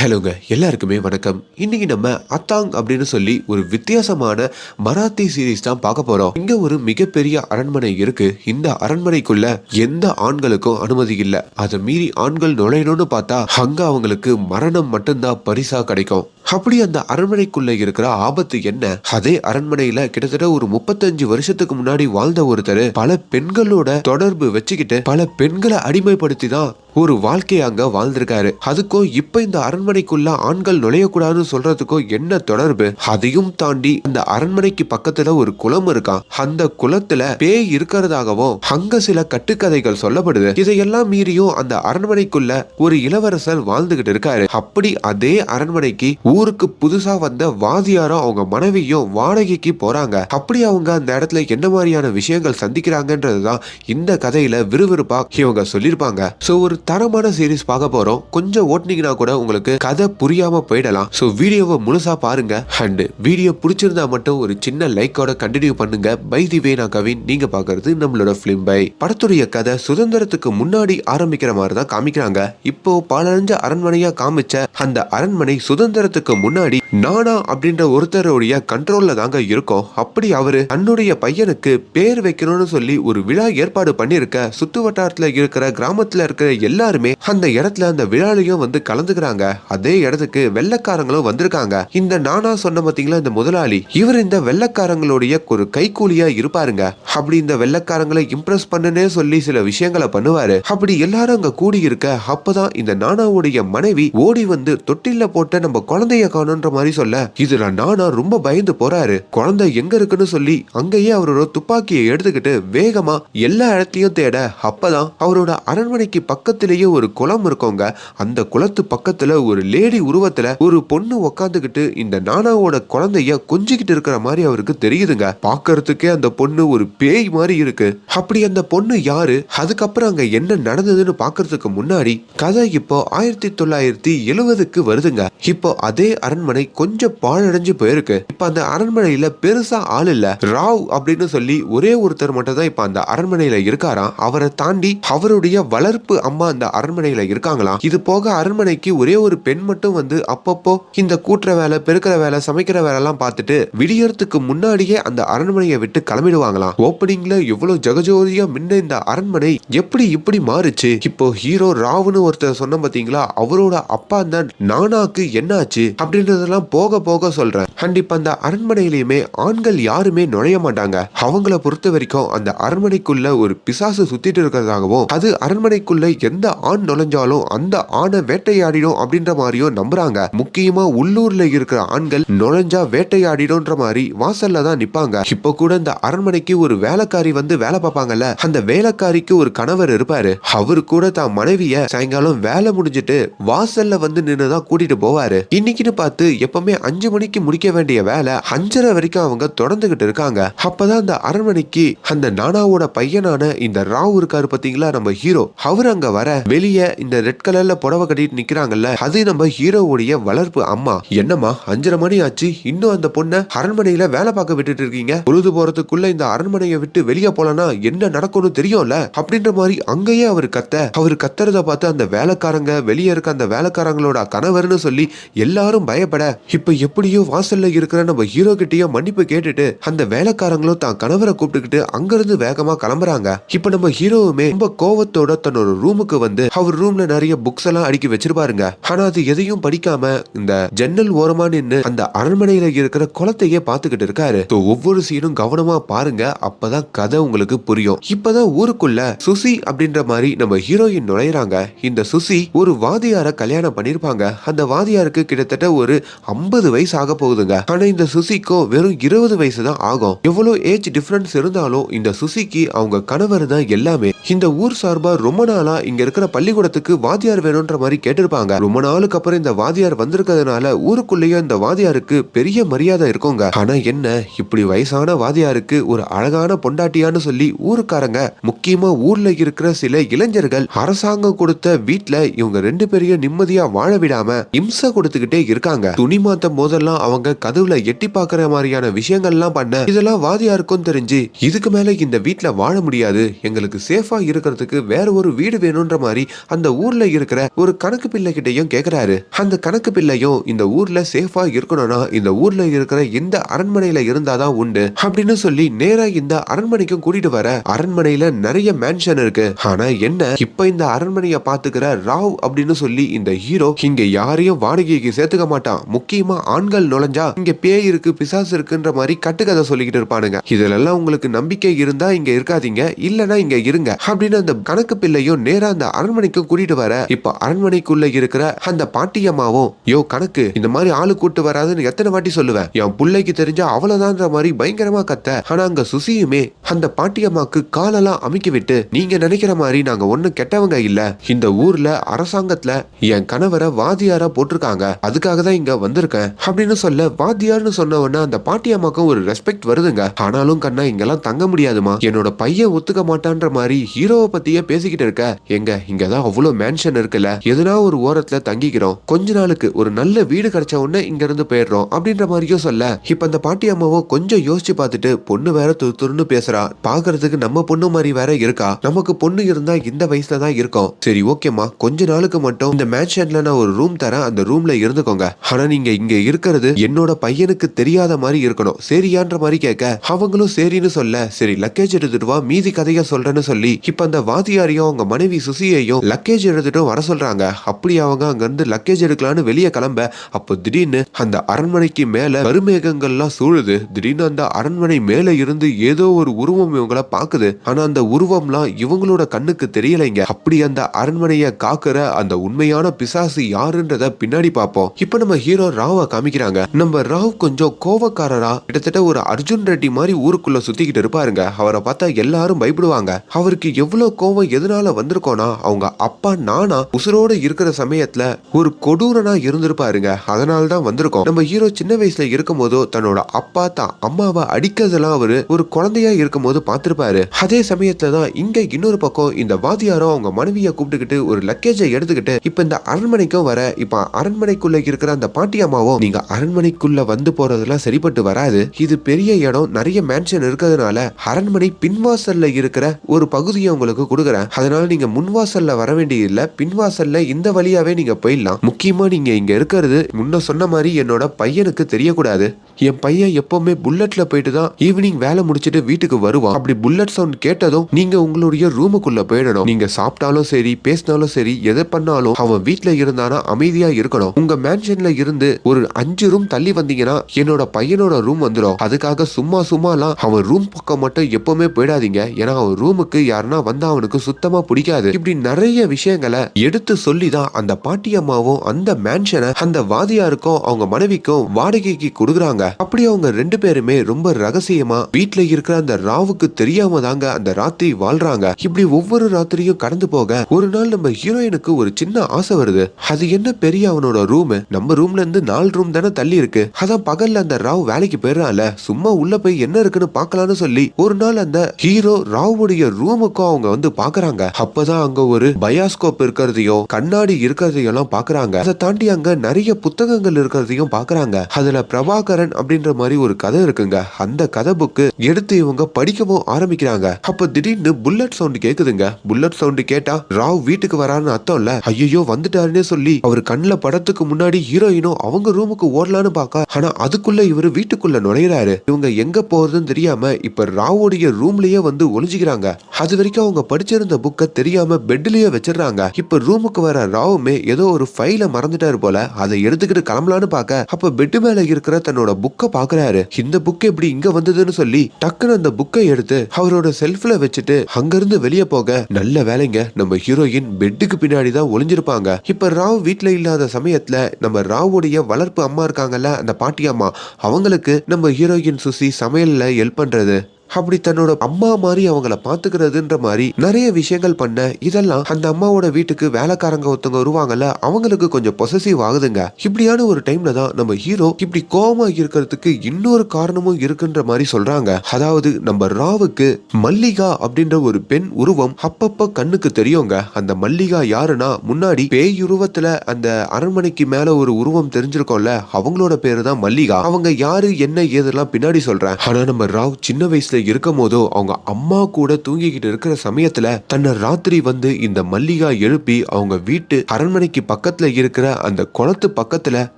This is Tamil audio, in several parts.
ஹலோங்க எல்லாருக்குமே வணக்கம். இன்னைக்கு நம்ம அத்தாங் அப்படின்னு சொல்லி ஒரு வித்தியாசமான மராத்தி சீரீஸ் தான் பார்க்க போறோம். இங்க ஒரு மிகப்பெரிய அரண்மனை இருக்கு. இந்த அரண்மனைக்குள்ள எந்த ஆண்களுக்கும் அனுமதி இல்லை. அதை மீறி ஆண்கள் நுழையணும்னு பார்த்தா அங்க அவங்களுக்கு மரணம் மட்டும்தான் பரிசா கிடைக்கும். அப்படி அந்த அரண்மனைக்குள்ள இருக்கிற ஆபத்து என்ன? அதே அரண்மனையில கிட்டத்தட்ட ஒரு முப்பத்தஞ்சு வருஷத்துக்கு முன்னாடி வாழ்ந்த ஒருத்தர் பல பெண்களோட தொடர்பு வச்சுக்கிட்டு பல பெண்களை அடிமைப்படுத்தி தான் ஒரு வாழ்க்கையை அங்க வாழ்ந்திருக்காரு. அதுக்கும் இப்ப இந்த அரண்மனைக்குள்ள ஆண்கள் நுழையக்கூடாதுன்னு சொல்றதுக்கும் என்ன தொடர்பு? அதையும் தாண்டி அந்த அரண்மனைக்கு பக்கத்துல ஒரு குளம் இருக்கான் அந்த குளத்துல பேய் இருக்கிறதாகவும் அங்க சில கட்டுக்கதைகள் சொல்லப்படுது. இதையெல்லாம் மீறியும் அந்த அரண்மனைக்குள்ள ஒரு இளவரசர் வாழ்ந்துகிட்டு இருக்காரு. அப்படி அதே அரண்மனைக்கு ஊருக்கு புதுசா வந்த வாதியாரும் அவங்க மனைவியும் வாடகைக்கு போறாங்க. அப்படி அவங்க அந்த இடத்துல என்ன மாதிரியான விஷயங்கள் சந்திக்கிறாங்கன்றதுதான் இந்த கதையில விறுவிறுப்பா இவங்க சொல்லியிருப்பாங்க. சோ ஒரு தரமான சீரிஸ் பார்க்க போறோம். கொஞ்சம் ஓட்டுனீங்கன்னா கூட உங்களுக்கு கதை புரியாம போயிடலாம். சோ வீடியோவை முழுசா பாருங்க. அண்ட் வீடியோ பிடிச்சிருந்தா மட்டும் ஒரு சின்ன லைக்கோட கண்டினியூ பண்ணுங்க. பை தி வே நான் கவின். நீங்க பாக்குறது நம்மளோட பிலிம் பை படத்துடைய கதை சுதந்திரத்துக்கு முன்னாடி ஆரம்பிக்கிற மாதிரி தான் காமிக்கிறாங்க. இப்போ பாலடைஞ்ச அரண்மனையா காமிச்ச அந்த அரண்மனை சுதந்திரத்துக்கு முன்னாடி நானா அப்படின்ற ஒருத்தருடைய கண்ட்ரோல்ல தாங்க இருக்கும். அப்படி அவரு தன்னுடைய பையனுக்கு பேர் வைக்கணும்னு சொல்லி ஒரு விழா ஏற்பாடு பண்ணிருக்க சுத்து வட்டாரத்துல இருக்கிற கிராமத்துல இருக்கிற எல்லாருமே அந்த இடத்துல அந்த விழாலையும் வந்து கலந்துக்கிறாங்க. அதே இடத்துக்கு வெள்ளக்காரங்களும் வந்திருக்காங்க. இந்த நானா சொன்ன பாத்தீங்களா இந்த முதலாளி? இவர் இந்த வெள்ளக்காரங்களுடைய ஒரு கைக்கூலியா இருப்பாருங்க. அப்படி இந்த வெள்ளக்காரங்களை இம்ப்ரெஸ் பண்ணுனே சொல்லி சில விஷயங்களை பண்ணுவாரு. அப்படி எல்லாரும் அங்க கூடி இருக்க அப்பதான் இந்த நானாவுடைய மனைவி ஓடி வந்து தொட்டில போட்ட நம்ம குழந்தைய காணுன்ற மாதிரி சொல்ல. இதுல நானா ரொம்ப பயந்து போறாரு. குழந்தை எங்க இருக்குன்னு சொல்லி அங்கேயே அவரோட துப்பாக்கியை எடுத்துக்கிட்டு வேகமா எல்லா இடத்தையும் தேட அப்பதான் அவரோட அரண்மனைக்கு பக்கத்திலேயே ஒரு குளம் இருக்கோங்க. அந்த குளத்து பக்கத்துல ஒரு லேடி உருவத்துல ஒரு பொண்ணு உக்காந்துக்கிட்டு இந்த நானாவோட குழந்தைய கொஞ்சிக்கிட்டு இருக்கிற மாதிரி அவருக்கு தெரியுதுங்க. பார்க்கறதுக்கே அந்த பொண்ணு ஒரு பேய் மாதிரி இருக்கு. அப்படி அந்த பொண்ணு யாரு? அதுக்கப்புறம் அங்க என்ன நடந்ததுன்னு பார்க்கறதுக்கு முன்னாடி கதை இப்போ ஆயிரத்தி தொள்ளாயிரத்தி எழுவதுக்கு வருதுங்க. இப்போ அதே அதே அரண்மனை கொஞ்சம் பாழடைஞ்சு போயிருக்கு. இப்ப அந்த அரண்மனையில பெருசா ஆள் இல்ல. ராவ் அப்படின்னு சொல்லி ஒரே ஒருத்தர் மட்டும் தான் இப்ப அந்த அரண்மனையில இருக்காராம். அவரை தாண்டி அவருடைய வளர்ப்பு அம்மா அந்த அரண்மனையில இருக்காங்களாம். இது போக அரண்மனைக்கு ஒரே ஒரு பெண் மட்டும் வந்து அப்பப்போ இந்த கூட்டுற வேலை பெருக்கிற வேலை சமைக்கிற வேலை எல்லாம் பார்த்துட்டு விடியறதுக்கு முன்னாடியே அந்த அரண்மனையை விட்டு கிளம்பிடுவாங்களாம். ஓப்பனிங்ல எவ்வளவு ஜகஜோதியா முன்ன இந்த அரண்மனை எப்படி இப்படி மாறுச்சு? இப்போ ஹீரோ ராவ்னு ஒருத்தர் சொன்ன பாத்தீங்களா? அவரோட அப்பா அந்த நானாக்கு என்னாச்சு? அப்படின்றதெல்லாம் போக போக சொல்றேன். அண்ட் இப்ப அந்த அரண்மனையிலயுமே ஆண்கள் யாருமே நுழைய மாட்டாங்க. அவங்கள பொறுத்த வரைக்கும் அந்த அரண்மனைக்குள்ள ஒரு பிசாசு சுத்திட்டு இருக்கிறதாகவும் அது அரண்மனைக்குள்ள எந்த ஆண் நுழைஞ்சாலும் அந்த ஆணை வேட்டையாடிடும் அப்படின்ற மாதிரியும் நம்புறாங்க. முக்கியமா உள்ளூர்ல இருக்கிற ஆண்கள் நுழைஞ்சா வேட்டையாடிடும்ன்ற மாதிரி வாசல்ல தான் நிப்பாங்க. இப்ப கூட இந்த அரண்மனைக்கு ஒரு வேலைக்காரி வந்து வேலை பார்ப்பாங்கல்ல அந்த வேலைக்காரிக்கு ஒரு கணவர் இருப்பாரு. அவரு கூட தான் மனைவிய சாயங்காலம் வேலை முடிஞ்சிட்டு வாசல்ல வந்து நின்னுதான் கூட்டிட்டு போவாரு. இன்னைக்கு மணிக்குன்னு பார்த்து எப்பவுமே அஞ்சு மணிக்கு முடிக்க வேண்டிய வேலை அஞ்சரை வரைக்கும் அவங்க தொடர்ந்துகிட்டு இருக்காங்க. அப்பதான் அந்த அரண்மனைக்கு அந்த நானாவோட பையனான இந்த ராவ் இருக்காரு பாத்தீங்களா நம்ம ஹீரோ. அவர் அங்க வர வெளியே இந்த ரெட் கலர்ல புடவை கட்டிட்டு நிக்கிறாங்கல்ல அது நம்ம ஹீரோவுடைய வளர்ப்பு அம்மா. என்னம்மா அஞ்சரை மணி ஆச்சு இன்னும் அந்த பொண்ணை அரண்மனையில வேலை பார்க்க விட்டுட்டு இருக்கீங்க? பொழுது போறதுக்குள்ள இந்த அரண்மனையை விட்டு வெளியே போலனா என்ன நடக்கும்னு தெரியும்ல? அப்படின்ற மாதிரி அங்கேயே அவர் கத்த அவர் கத்துறத பார்த்து அந்த வேலைக்காரங்க வெளியே இருக்க அந்த வேலைக்காரங்களோட கணவர்னு சொல்லி எல்லாரும் பயப்பட இப்ப எப்படியோ வாசல்ல இருக்கிற நம்ம ஹீரோ கிட்டயும் மன்னிப்பு கேட்டுட்டு அந்த வேலைக்காரங்களும் தான் கணவரை கூப்பிட்டுக்கிட்டு அங்கிருந்து வேகமா கிளம்புறாங்க. இப்ப நம்ம ஹீரோவுமே ரொம்ப கோவத்தோட தன்னோட ரூமுக்கு வந்து அவர் ரூம்ல நிறைய புக்ஸ் எல்லாம் அடுக்கி வச்சிருப்பாருங்க. ஆனா அது எதையும் படிக்காம இந்த ஜன்னல் ஓரமா நின்னு அந்த அரண்மனையில இருக்கிற குளத்தையே பாத்துக்கிட்டு இருக்காரு. ஒவ்வொரு சீனும் கவனமா பாருங்க அப்பதான் கதை உங்களுக்கு புரியும். இப்பதான் ஊருக்குள்ள சுசி அப்படின்ற மாதிரி நம்ம ஹீரோயின் நுழையிறாங்க. இந்த சுசி ஒரு வாதியார கல்யாணம் பண்ணிருப்பாங்க. அந்த வாதியாருக்கு கிட்டத்தட்ட ஒரு ஐம்பது வயசு ஆக போகுதுங்க. ஆனா இந்த சுசிக்கோ வெறும் இருபது வயசு தான் ஆகும். எவ்வளவு ஏஜ் டிஃபரன்ஸ் இருந்தாலும் இந்த சுசிக்கு அவங்க கணவர் தான் எல்லாமே. இந்த ஊர் சார்பா ரொம்ப நாளா இங்க இருக்கிற பள்ளிக்கூடத்துக்கு வாதியார் வேணும்ன்ற மாதிரி கேட்டிருப்பாங்க. ரொம்ப நாளுக்கு அப்புறம் இந்த வாதியார் வந்திருக்கிறதுனால ஊருக்குள்ளேயே இந்த வாதியாருக்கு பெரிய மரியாதை இருக்குங்க. ஆனா என்ன? இப்படி வயசான வாதியாருக்கு ஒரு அழகான பொண்டாட்டியான்னு சொல்லி ஊருக்காரங்க முக்கியமா ஊர்ல இருக்கிற சில இளைஞர்கள் அரசாங்கம் கொடுத்த வீட்டுல இவங்க ரெண்டு பேரையும் நிம்மதியா வாழ விடாம இம்சை கொடுத்துக்கிட்டே இருக்காங்க. துணி மாத்தம் போதெல்லாம் அவங்க கதவுல எட்டி பாக்குற மாதிரியான விஷயங்கள்லாம் பண்ண இதெல்லாம் வாதியாருக்கும் தெரிஞ்சு இதுக்கு மேல இந்த வீட்ல வாழ முடியாது. எங்களுக்கு சேஃபா இருக்கிறதுக்கு வேற ஒரு வீடு வேணும்ன்ற மாதிரி அந்த ஊர்ல இருக்கிற ஒரு கணக்கு பிள்ளை கிட்டையும் கேக்குறாரு. அந்த கணக்கு பிள்ளையும் இந்த ஊர்ல சேஃபா இருக்கணும்னா இந்த ஊர்ல இருக்கிற இந்த அரண்மனையில இருந்தாதான் உண்டு அப்படின்னு சொல்லி நேரா இந்த அரண்மனைக்கும் கூட்டிட்டு வர அரண்மனையில நிறைய மேன்ஷன் இருக்கு. ஆனா என்ன? இப்ப இந்த அரண்மனையை பாத்துக்கிற ராவ் அப்படின்னு சொல்லி இந்த ஹீரோ இங்க யாரையும் வாடகைக்கு சேர்த்து ஏத்துக்க மாட்டான். முக்கியமா ஆண்கள் நுழைஞ்சா இங்க பேய் இருக்கு பிசாசு இருக்குன்ற மாதிரி கட்டுக்கதை சொல்லிக்கிட்டு இருப்பானுங்க. இதுல எல்லாம் உங்களுக்கு நம்பிக்கை இருந்தா இங்க இருக்காதீங்க இல்லனா இங்க இருங்க அப்படின்னு அந்த கணக்கு பிள்ளையும் நேரா அந்த அரண்மனைக்கும் கூட்டிட்டு வர. இப்ப அரண்மனைக்குள்ள இருக்கிற அந்த பாட்டியம்மாவும் யோ கணக்கு இந்த மாதிரி ஆளு கூட்டு வராதுன்னு எத்தனை வாட்டி சொல்லுவேன் என் பிள்ளைக்கு தெரிஞ்சா அவ்வளவுதான்ற மாதிரி பயங்கரமா கத்த. ஆனா அங்க சுசியுமே அந்த பாட்டியம்மாக்கு காலெல்லாம் அமைக்கி விட்டு நீங்க நினைக்கிற மாதிரி நாங்க ஒண்ணும் கெட்டவங்க இல்ல. இந்த ஊர்ல அரசாங்கத்துல என் கணவரை வாதியாரா போட்டிருக்காங்க. அதுக்கு இதுக்காக தான் இங்க வந்திருக்கேன் அப்படின்னு சொல்ல வாத்தியார்னு சொன்ன உடனே அந்த பாட்டி அம்மாக்கும் ஒரு ரெஸ்பெக்ட் வருதுங்க. ஆனாலும் கண்ணா இங்கெல்லாம் தங்க முடியாதுமா. என்னோட பையன் ஒத்துக்க மாட்டான்ற மாதிரி ஹீரோவை பத்தியே பேசிக்கிட்டு இருக்க. எங்க இங்கதான் அவ்வளவு மேன்ஷன் இருக்குல்ல. எதுனா ஒரு ஓரத்துல தங்கிக்கிறோம். கொஞ்ச நாளுக்கு ஒரு நல்ல வீடு கிடைச்ச உடனே இங்க இருந்து போயிடுறோம் அப்படின்ற மாதிரியும் சொல்ல. இப்ப அந்த பாட்டி அம்மாவும் கொஞ்சம் யோசிச்சு பார்த்துட்டு பொண்ணு வேற துரு துருன்னு பேசுறா. பாக்குறதுக்கு நம்ம பொண்ணு மாதிரி வேற இருக்கா? நமக்கு பொண்ணு இருந்தா இந்த வயசுல தான் இருக்கும். சரி ஓகேம்மா. கொஞ்ச நாளுக்கு மட்டும் இந்த மேன்ஷன்ல நான் ஒரு ரூம் தரேன். அந்த ரூம்ல இருந்து இருந்துக்கோங்க ஆனா நீங்க இங்க இருக்கிறது என்னோட பையனுக்கு தெரியாத மாதிரி இருக்கணும். சரியான்ற மாதிரி கேட்க அவங்களும் சரின்னு சொல்ல. சரி லக்கேஜ் எடுத்துட்டு வா. மீதி கதைய சொல்றேன்னு சொல்லி இப்ப அந்த வாத்தியாரையும் அவங்க மனைவி சுசியையும் லக்கேஜ் எடுத்துட்டு வர சொல்றாங்க. அப்படி அவங்க அங்க இருந்து லக்கேஜ் எடுக்கலான்னு வெளியே கிளம்ப அப்போ திடீர்னு அந்த அரண்மனைக்கு மேல கருமேகங்கள்லாம் சூழுது. திடீர்னு அந்த அரண்மனை மேல இருந்து ஏதோ ஒரு உருவம் இவங்கள பாக்குது ஆனா அந்த உருவம்லாம் இவங்களோட கண்ணுக்கு தெரியலைங்க. அப்படி அந்த அரண்மனையை காக்குற அந்த உண்மையான பிசாசு யாருன்றத பின்னாடி பார்ப்போம். இப்ப நம்ம ஹீரோ ராவ காமிக்கிறாங்க. நம்ம ராவ் கொஞ்சம் கோவக்காரரா? கிட்டத்தட்ட ஒரு அர்ஜுன் ரெட்டி மாதிரி ஊருக்குள்ள சுத்திக்கிட்டு இருப்பாருங்க. அவரை பார்த்தா எல்லாரும் பயப்படுவாங்க. அவருக்கு எவ்வளவு கோவம் எதனால வந்திருக்கோனா அவங்க அப்பா நானா உசுரோட இருக்கிற சமயத்துல ஒரு கொடூரனா இருந்திருப்பாருங்க. அதனால தான் வந்திருக்கோம். நம்ம ஹீரோ சின்ன வயசுல இருக்கும் போதோ தன்னோட அப்பா தான் அம்மாவை அடிக்கிறதெல்லாம் அவரு ஒரு குழந்தையா இருக்கும் போது பார்த்திருப்பாரு. அதே சமயத்துல தான் இங்க இன்னொரு பக்கம் இந்த வாதியாரும் அவங்க மனைவியை கூப்பிட்டுக்கிட்டு ஒரு லக்கேஜை எடுத்துக்கிட்டு இப்ப இந்த அரண்மனைக்கும் வர இப்ப அரண்மனைக்குள்ள இருக்கிற அந்த பாட்டியம்மாவும் நீங்க அரண்மனைக்குள்ள வந்து போறதெல்லாம் சரிப்பட்டு வராது. இது பெரிய இடம் நிறைய மேன்ஷன் இருக்கிறதுனால அரண்மனை பின்வாசல்ல இருக்கிற ஒரு பகுதியை உங்களுக்கு கொடுக்குறேன். அதனால நீங்க முன்வாசல்ல வர வேண்டியதில்லை. பின்வாசல்ல இந்த வழியாவே நீங்க போயிடலாம். முக்கியமா நீங்க இங்க இருக்கிறது முன்ன சொன்ன மாதிரி என்னோட பையனுக்கு தெரியக்கூடாது. என் பையன் எப்பவுமே புல்லட்ல போயிட்டு தான் ஈவினிங் வேலை முடிச்சிட்டு வீட்டுக்கு வருவான். அப்படி புல்லட் சவுண்ட் கேட்டதும் நீங்க உங்களுடைய ரூமுக்குள்ள போயிடணும். நீங்க சாப்பிட்டாலும் சரி பேசினாலும் சரி எதை பண்ணாலும் அவன் வீட்டுல இருந்தானா அமைதியா இருக்கணும். உங்க மேன்ஷன்ல இருந்து ஒரு அஞ்சு ரூம் தள்ளி வந்தீங்கன்னா என்னோட பையனோட ரூம் வந்துடும். அதுக்காக சும்மா சும்மாலாம் அவன் ரூம் பக்கம் மட்டும் எப்பவுமே போயிடாதீங்க. ஏன்னா அவன் ரூமுக்கு யாருன்னா வந்து அவனுக்கு சுத்தமா பிடிக்காது. இப்படி நிறைய விஷயங்களை எடுத்து சொல்லி தான் அந்த பாட்டி அம்மாவும் அந்த மேன்ஷனை அந்த வாதியாருக்கும் அவங்க மனைவிக்கும் வாடகைக்கு கொடுக்குறாங்க. அப்படி அவங்க ரெண்டு பேருமே ரொம்ப ரகசியமா வீட்டுல இருக்கிற அந்த ராவுக்கு தெரியாம தாங்க அந்த ராத்திரி வாழ்றாங்க. இப்படி ஒவ்வொரு ராத்திரியும் கடந்து போக ஒரு நாள் நம்ம ஹீரோயினுக்கு ஒரு சின்ன ஆசை வருது. அது என்ன பெரிய அவனோட ரூம் நம்ம ரூம்ல இருந்து நாலு ரூம் தானே தள்ளி இருக்கு. அதான் பகல்ல அந்த ராவ் வேலைக்கு போயிடறான்ல. சும்மா உள்ள போய் என்ன இருக்குன்னு பாக்கலாம்னு சொல்லி ஒரு நாள் அந்த ஹீரோ ராவுடைய ரூமுக்கும் அவங்க வந்து பாக்குறாங்க அப்பதான் அங்க ஒரு பயாஸ்கோப் இருக்கிறதையும் கண்ணாடி இருக்கிறதையும் எல்லாம் பாக்குறாங்க அதை தாண்டி அங்க நிறைய புத்தகங்கள் இருக்கிறதையும் பாக்குறாங்க அதுல பிரபாகரன் அப்படின்ற மாதிரி ஒரு கதை இருக்குங்க. அந்த கதை புக்கு எடுத்து இவங்க படிக்கவும் ஆரம்பிக்கிறாங்க. அப்ப திடீர்னு புல்லட் சவுண்ட் கேக்குதுங்க. புல்லட் சவுண்ட் கேட்டா ராவ் வீட்டுக்கு வரான்னு அர்த்தம் இல்ல. ஐயோ வந்துட்டாருன்னே சொல்லி அவர் கண்ணுல படத்துக்கு முன்னாடி ஹீரோயினும் அவங்க ரூமுக்கு ஓடலான்னு பார்க்க ஆனா அதுக்குள்ள இவர் வீட்டுக்குள்ள நுழையிறாரு. இவங்க எங்க போறதுன்னு தெரியாம இப்ப ராவோடைய ரூம்லயே வந்து ஒளிஞ்சுக்கிறாங்க. அது வரைக்கும் அவங்க படிச்சிருந்த புக்கை தெரியாம பெட்லயே வச்சிடறாங்க. இப்ப ரூமுக்கு வர ராவுமே ஏதோ ஒரு ஃபைல மறந்துட்டாரு போல அதை எடுத்துக்கிட்டு கிளம்பலான்னு பார்க்க அப்ப பெட்டு மேல இருக்கிற தன்னோட புக்கை பாக்குறாரு இந்த புக் எப்படி இங்க வந்ததுன்னு சொல்லி டக்குன்னு அந்த புக்கை எடுத்து அவரோட செல்ஃப்ல வச்சுட்டு அங்கிருந்து வெளியே போக நல்ல வேலைங்க. நம்ம ஹீரோயின் பெட்டுக்கு பின்னாடி தான் ஒளிஞ்சிருப்பாங்க. இப்ப ராவ் வீட்ல இல்லாத சமயத்துல நம்ம ராவுடைய வளர்ப்பு அம்மா இருக்காங்கல்ல அந்த பாட்டி அம்மா அவங்களுக்கு நம்ம ஹீரோயின் சுசி சமையலில் ஹெல்ப் பண்ணுறது அப்படி தன்னோட அம்மா மாதிரி அவங்கள பாத்துக்கிறதுன்ற மாதிரி நிறைய விஷயங்கள் பண்ண இதெல்லாம் அந்த அம்மாவோட வீட்டுக்கு வேலைக்காரங்க ஒருத்தவங்க வருவாங்கல்ல அவங்களுக்கு கொஞ்சம் பொசசிவ் ஆகுதுங்க. இப்படியான ஒரு டைம்ல தான் நம்ம ஹீரோ இப்படி கோவமா இருக்கிறதுக்கு இன்னொரு காரணமும் இருக்குன்ற மாதிரி சொல்றாங்க. அதாவது நம்ம ராவுக்கு மல்லிகா அப்படின்ற ஒரு பெண் உருவம் அப்பப்ப கண்ணுக்கு தெரியுங்க. அந்த மல்லிகா யாருன்னா முன்னாடி பேய் உருவத்துல அந்த அரண்மனைக்கு மேல ஒரு உருவம் தெரிஞ்சிருக்கோம்ல அவங்களோட பேரு தான் மல்லிகா. அவங்க யாரு என்ன ஏதெல்லாம் பின்னாடி சொல்றேன். ஆனா நம்ம ராவ் சின்ன வயசுல இருக்கும் போதோ அவங்க அம்மா கூட தூங்கிக்கிட்டு இருக்கிற சமயத்துல தன்னை ராத்திரி வந்து இந்த மல்லிகா எழுப்பி அவங்க வீட்டு அரண்மனைக்கு பக்கத்துல இருக்கிற அந்த குளத்து பக்கத்துல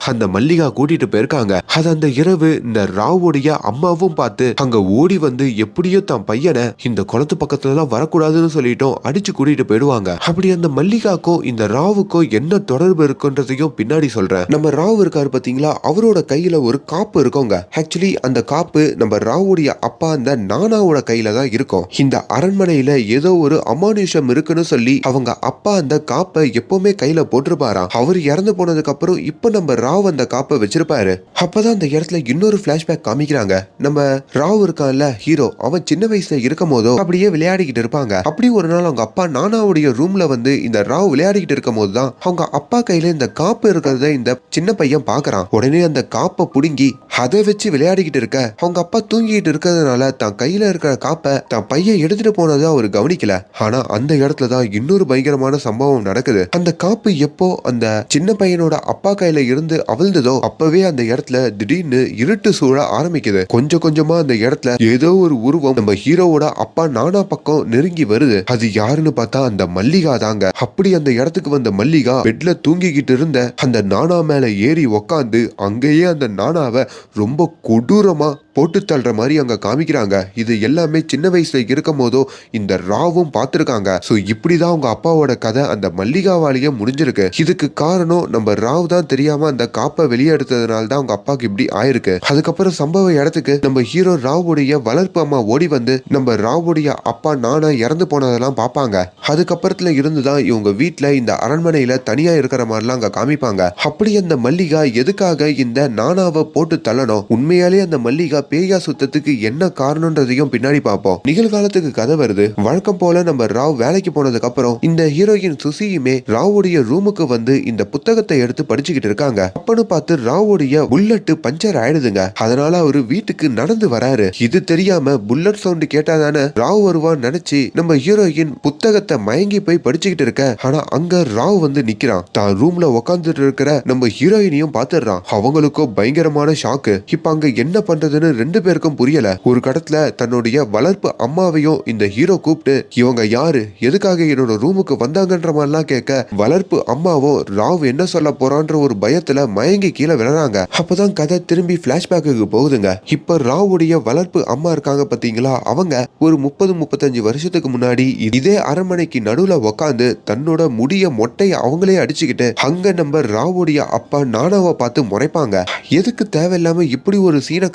அந்த மல்லிகா கூட்டிட்டு போயிருக்காங்க. அது அந்த இரவு இந்த ராவுடைய அம்மாவும் பார்த்து அங்க ஓடி வந்து எப்படியோ தான் பையனை இந்த குளத்து பக்கத்துல எல்லாம் வரக்கூடாதுன்னு சொல்லிட்டோம் அடிச்சு கூட்டிட்டு போயிடுவாங்க. அப்படி அந்த மல்லிகாக்கும் இந்த ராவுக்கும் என்ன தொடர்பு இருக்குன்றதையும் பின்னாடி சொல்றேன் நம்ம ராவ் இருக்காரு பாத்தீங்களா? அவரோட கையில ஒரு காப்பு இருக்கோங்க. ஆக்சுவலி அந்த காப்பு நம்ம ராவுடைய அப்பா அந்த நானாவோட கையில தான் இருக்கும். இந்த அரண்மனையில ஏதோ ஒரு அமானுஷம் இருக்குன்னு சொல்லி அவங்க அப்பா அந்த காப்பை எப்பவுமே கையில போட்டிருப்பாராம். அவர் இறந்து போனதுக்கு அப்புறம் இப்ப நம்ம ராவ் அந்த காப்பை வச்சிருப்பாரு. அப்பதான் அந்த இடத்துல இன்னொரு பிளாஷ்பேக் காமிக்கிறாங்க. நம்ம ராவ் இருக்கான்ல ஹீரோ. அவன் சின்ன வயசுல இருக்கும் போதோ அப்படியே விளையாடிக்கிட்டு இருப்பாங்க. அப்படி ஒரு நாள் அவங்க அப்பா நானாவுடைய ரூம்ல வந்து இந்த ராவ் விளையாடிக்கிட்டு இருக்கும் போது தான் அவங்க அப்பா கையில இந்த காப்பு இருக்கிறத இந்த சின்ன பையன் பாக்குறான். உடனே அந்த காப்பை புடுங்கி அதை வச்சு விளையாடிக்கிட்டு இருக்க. அவங்க அப்பா தூங்கிட்டு இருக்கிறதுனால தான் கையில இருக்கிற காப்பை தான் பையன் எடுத்துட்டு போனதை அவர் கவனிக்கல. ஆனா அந்த இடத்துல தான் இன்னொரு பயங்கரமான சம்பவம் நடக்குது. அந்த காப்பு எப்போ அந்த சின்ன பையனோட அப்பா கையில இருந்து அவிழ்ந்ததோ அப்பவே அந்த இடத்துல திடீர்னு இருட்டு சூழ ஆரம்பிக்குது. கொஞ்சம் கொஞ்சமா அந்த இடத்துல ஏதோ ஒரு உருவம் நம்ம ஹீரோவோட அப்பா நானா பக்கம் நெருங்கி வருது. அது யாருன்னு பார்த்தா அந்த மல்லிகா தாங்க. அப்படி அந்த இடத்துக்கு வந்த மல்லிகா பெட்ல தூங்கிக்கிட்டு இருந்த அந்த நானா மேல ஏறி உக்காந்து அங்கேயே அந்த நானாவை ரொம்ப கொடூரமா போட்டு தள்ளுற மாதிரி அங்க காமிக்கிறாங்க. இது எல்லாமே சின்ன வயசுல இருக்கும் போதோ இந்த ராவும் பார்த்திருக்காங்க. ஸோ இப்படிதான் அவங்க அப்பாவோட கதை அந்த மல்லிகாவாலேயே முடிஞ்சிருக்கு. இதுக்கு காரணம் நம்ம ராவ் தான் தெரியாம அந்த காப்பை வெளியே எடுத்ததுனால தான் அவங்க அப்பாவுக்கு இப்படி ஆயிருக்கு. அதுக்கப்புறம் சம்பவ இடத்துக்கு நம்ம ஹீரோ ராவுடைய வளர்ப்பு அம்மா ஓடி வந்து நம்ம ராவுடைய அப்பா நானா இறந்து போனதெல்லாம் பார்ப்பாங்க. அதுக்கப்புறத்துல இருந்து தான் இவங்க வீட்டில் இந்த அரண்மனையில தனியா இருக்கிற மாதிரிலாம் அங்க காமிப்பாங்க. அப்படி அந்த மல்லிகா எதுக்காக இந்த நானாவை போட்டு தள்ளணும்? உண்மையாலே அந்த மல்லிகா பேயா சுத்தத்துக்கு என்ன காரணம்ன்றதையும் பின்னாடி பார்ப்போம். நிகழ்காலத்துக்கு கதை வருது. வழக்கம் போல நம்ம ராவ் வேலைக்கு போனதுக்கு அப்புறம் இந்த ஹீரோயின் சுசியுமே ராவுடைய ரூமுக்கு வந்து இந்த புத்தகத்தை எடுத்து படிச்சுக்கிட்டு இருக்காங்க. அப்பன்னு பார்த்து ராவுடைய புல்லட் பஞ்சர் ஆயிடுதுங்க. அதனால அவரு வீட்டுக்கு நடந்து வராரு. இது தெரியாம புல்லட் சவுண்ட் கேட்டாதானே ராவ் வருவான்னு நினைச்சு நம்ம ஹீரோயின் புத்தகத்தை மயங்கி போய் படிச்சுக்கிட்டு இருக்க. ஆனா அங்க ராவ் வந்து நிக்கிறான். தான் ரூம்ல உக்காந்துட்டு இருக்கிற நம்ம ஹீரோயினையும் பாத்துடுறான் அவங்களுக்கோ பயங்கரமான ஷாக்கு இப்ப அங்க என்ன பண்றதுன்னு ரெண்டு பேருக்கும் புரியல. ஒரு கடத்துல தன்னுடைய வளர்ப்பு அம்மாவையும் இந்த ஹீரோ கூப்பிட்டு இவங்க யாரு? எதுக்காக என்னோட ரூமுக்கு வந்தாங்கன்ற மாதிரிலாம் கேட்க வளர்ப்பு அம்மாவோ ராவ் என்ன சொல்ல போறான்ற ஒரு பயத்துல மயங்கி கீழே விழறாங்க. அப்பதான் கதை திரும்பி பிளாஷ்பேக்கு போகுதுங்க. இப்ப ராவுடைய வளர்ப்பு அம்மா இருக்காங்க பாத்தீங்களா? அவங்க ஒரு முப்பது முப்பத்தஞ்சு வருஷத்துக்கு முன்னாடி இதே அரண்மனைக்கு நடுவுல உக்காந்து தன்னோட முடிய மொட்டையை அவங்களே அடிச்சுக்கிட்டு அங்க நம்ம ராவுடைய அப்பா நானாவை பார்த்து முறைப்பாங்க. எதுக்கு தேவையில்லாம இப்படி ஒரு சீனை